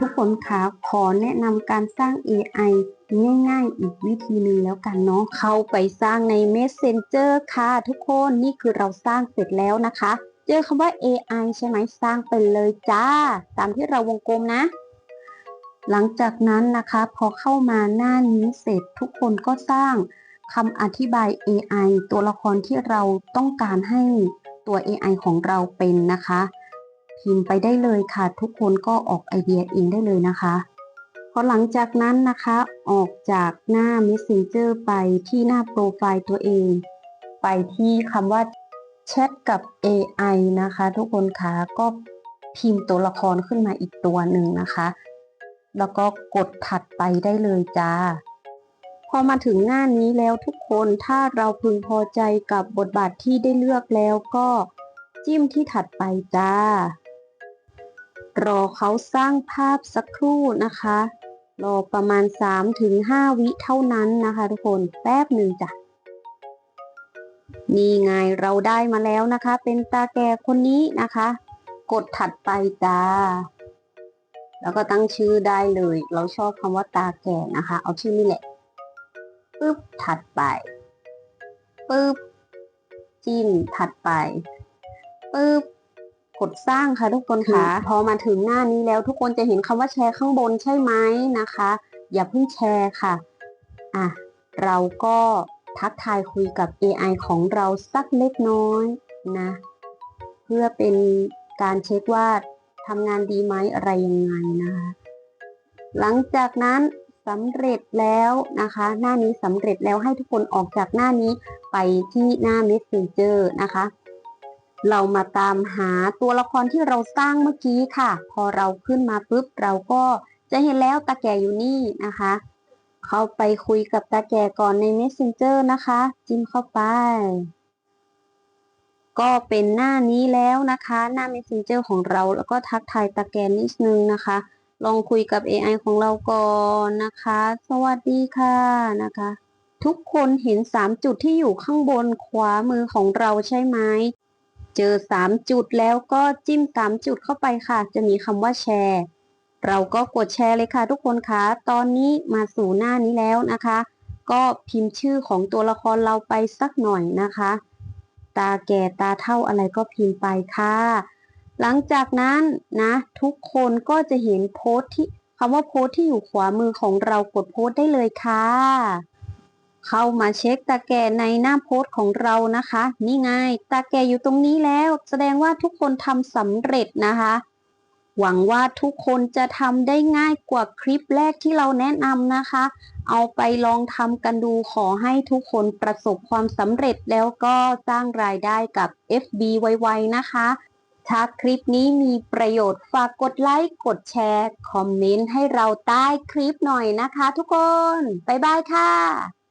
ทุกคนคะขอแนะนำการสร้าง AI ง่ายๆ อีกวิธีหนึ่งแล้วกันเนาะเข้าไปสร้างใน Messenger ค่ะ ทุกคนนี่คือเราสร้างเสร็จแล้วนะคะ เจอคำว่า AI ใช่ไหมสร้างไปเลยจ้า ตามที่เราวงกลมนะ หลังจากนั้นนะคะ พอเข้ามาหน้านี้เสร็จทุกคนก็สร้างคำอธิบาย AI ตัวละครที่เราต้องการให้ตัว AI ของเราเป็นนะคะ พิมพ์ไปได้เลยค่ะ ทุกคนก็ออกไอเดียเองได้เลยนะคะพอหลังจากนั้นนะคะ ออกจากหน้า Messenger ไปที่หน้าโปรไฟล์ตัวเอง ไปที่คำว่าแชทกับ AI นะคะ ทุกคนคะก็พิมพ์ตัวละครขึ้นมาอีกตัวหนึ่งนะคะ แล้วก็กดถัดไปได้เลยจ้า พอมาถึงหน้านี้แล้วทุกคนถ้าเราพึงพอใจกับบทบาทที่ได้เลือกแล้วก็จิ้มที่ถัดไปจ้า รอเขาสร้างภาพสักครู่นะคะ รอประมาณ 3-5 วิเท่านั้นนะคะ ทุกคนแป๊บหนึ่งจ้ะนี่ไงเราได้มาแล้วนะคะ เป็นตาแก่คนนี้นะคะ กดถัดไปจ้าแล้วก็ตั้งชื่อได้เลย เราชอบคำว่าตาแก่นะคะ เอาชื่อนี่แหละปึ๊บถัดไปปึ๊บจิ้มถัดไปปึ๊บ กดสร้างค่ะทุกคนค่ะพอมาถึงหน้านี้แล้วทุกคนจะเห็นคำว่าแชร์ข้างบนใช่ไหมนะคะ อย่าเพิ่งแชร์ค่ะอะ เราก็ทักทายคุยกับ AI ของเราสักเล็กน้อยนะ เพื่อเป็นการเช็คว่าทำงานดีไหมอะไรยังไงนะคะ หลังจากนั้นสำเร็จแล้วนะคะ หน้านี้สำเร็จแล้วให้ทุกคนออกจากหน้านี้ไปที่หน้า Messenger นะคะ เรามาตามหาตัวละครที่เราสร้างเมื่อกี้ค่ะ พอเราขึ้นมาปุ๊บเราก็จะเห็นแล้วตาแก่อยู่นี่นะคะ เข้าไปคุยกับตาแก่ก่อนใน Messenger นะคะ จิ้มเข้าไป ก็เป็นหน้านี้แล้วนะคะ หน้า Messenger ของเราแล้วก็ทักทายตาแกนิดนึงนะคะ ลองคุยกับ AI ของเราก่อนนะคะ สวัสดีค่ะนะคะทุกคนเห็น 3 จุดที่อยู่ข้างบนขวามือของเราใช่ไหม เจอ 3 จุดแล้วก็จิ้ม 3 จุดเข้าไปค่ะ จะมีคำว่าแชร์ เราก็กดแชร์เลยค่ะทุกคนคะตอนนี้มาสู่หน้านี้แล้วนะคะ ก็พิมพ์ชื่อของตัวละครเราไปสักหน่อยนะคะ ตาแก่ตาเท่าอะไรก็พิมพ์ไปค่ะ หลังจากนั้นนะ ทุกคนก็จะเห็นโพสต์ที่คำว่าโพสต์ที่อยู่ขวามือของเรากดโพสต์ได้เลยค่ะ เข้ามาเช็คตาแก่ในหน้าโพสต์ของเรานะคะ นี่ไงตาแก่อยู่ตรงนี้แล้ว แสดงว่าทุกคนทำสำเร็จนะคะ หวังว่าทุกคนจะทำได้ง่ายกว่าคลิปแรกที่เราแนะนำนะคะ เอาไปลองทำกันดูขอให้ทุกคนประสบความสำเร็จแล้วก็สร้างรายได้กับ FB ไวๆนะคะถ้าคลิปนี้มีประโยชน์ฝากกดไลค์ กดแชร์ คอมเมนต์ให้เราใต้คลิปหน่อยนะคะทุกคน บ๊ายบายค่ะ